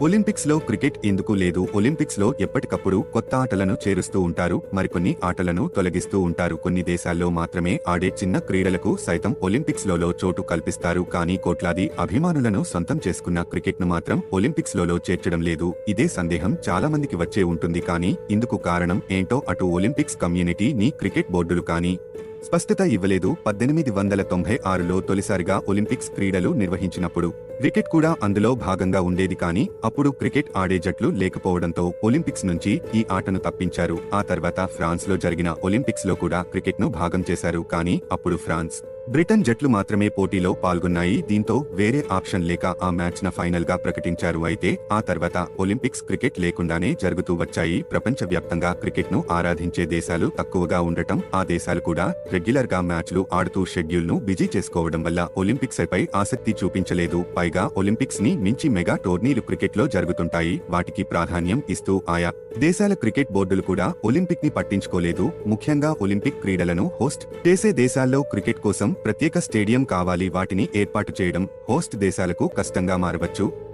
ఒలింపిక్స్లో క్రికెట్ ఎందుకు లేదు? ఒలింపిక్స్లో ఎప్పటికప్పుడు కొత్త ఆటలను చేరుస్తూ ఉంటారు. మరికొన్ని ఆటలను తొలగిస్తూ ఉంటారు. కొన్ని దేశాల్లో మాత్రమే ఆడే చిన్న క్రీడలకు సైతం ఒలింపిక్స్లలో చోటు కల్పిస్తారు. కానీ కోట్లాది అభిమానులను సొంతం చేసుకున్న క్రికెట్ను మాత్రం ఒలింపిక్స్లలో చేర్చడం లేదు. ఇదే సందేహం చాలా మందికి వచ్చే ఉంటుంది. కానీ ఇందుకు కారణం ఏంటో అటు ఒలింపిక్స్ కమ్యూనిటీ ని క్రికెట్ బోర్డులు కానీ స్పష్టత ఇవ్వలేదు. పద్దెనిమిది వందల తొంభై ఆరులో తొలిసారిగా ఒలింపిక్స్ క్రీడలు నిర్వహించినప్పుడు క్రికెట్ కూడా అందులో భాగంగా ఉండేది కానీ అప్పుడు క్రికెట్ ఆడే జట్లు లేకపోవడంతో ఒలింపిక్స్ నుంచి ఈ ఆటను తప్పించారు. ఆ తర్వాత ఫ్రాన్స్లో జరిగిన ఒలింపిక్స్లో కూడా క్రికెట్ను భాగం చేశారు కానీ అప్పుడు ఫ్రాన్స్ బ్రిటన్ జట్లు మాత్రమే పోటీలో పాల్గొన్నాయి. దీంతో వేరే ఆప్షన్ లేక ఆ మ్యాచ్ న ఫైనల్గా ప్రకటించారు. అయితే ఆ తర్వాత ఒలింపిక్స్ క్రికెట్ లేకుండానే జరుగుతూ వచ్చాయి. ప్రపంచ వ్యాప్తంగా క్రికెట్ను ఆరాధించే దేశాలు తక్కువగా ఉండటం ఆ దేశాలు కూడా రెగ్యులర్గా మ్యాచ్లు ఆడుతూ షెడ్యూల్ను బిజీ చేసుకోవడం వల్ల ఒలింపిక్స్ పై ఆసక్తి చూపించలేదు. పైగా ఒలింపిక్స్ని మించి మెగా టోర్నీలు క్రికెట్లో జరుగుతుంటాయి. వాటికి ప్రాధాన్యం ఇస్తూ ఆయా దేశాల క్రికెట్ బోర్డులు కూడా ఒలింపిక్ని పట్టించుకోలేదు. ముఖ్యంగా ఒలింపిక్ క్రీడలను హోస్ట్ చేసే దేశాల్లో క్రికెట్ కోసం ప్రత్యేక స్టేడియం కావాలి. వాటిని ఏర్పాటు చేయడం హోస్ట్ దేశాలకు కష్టంగా మారవచ్చు.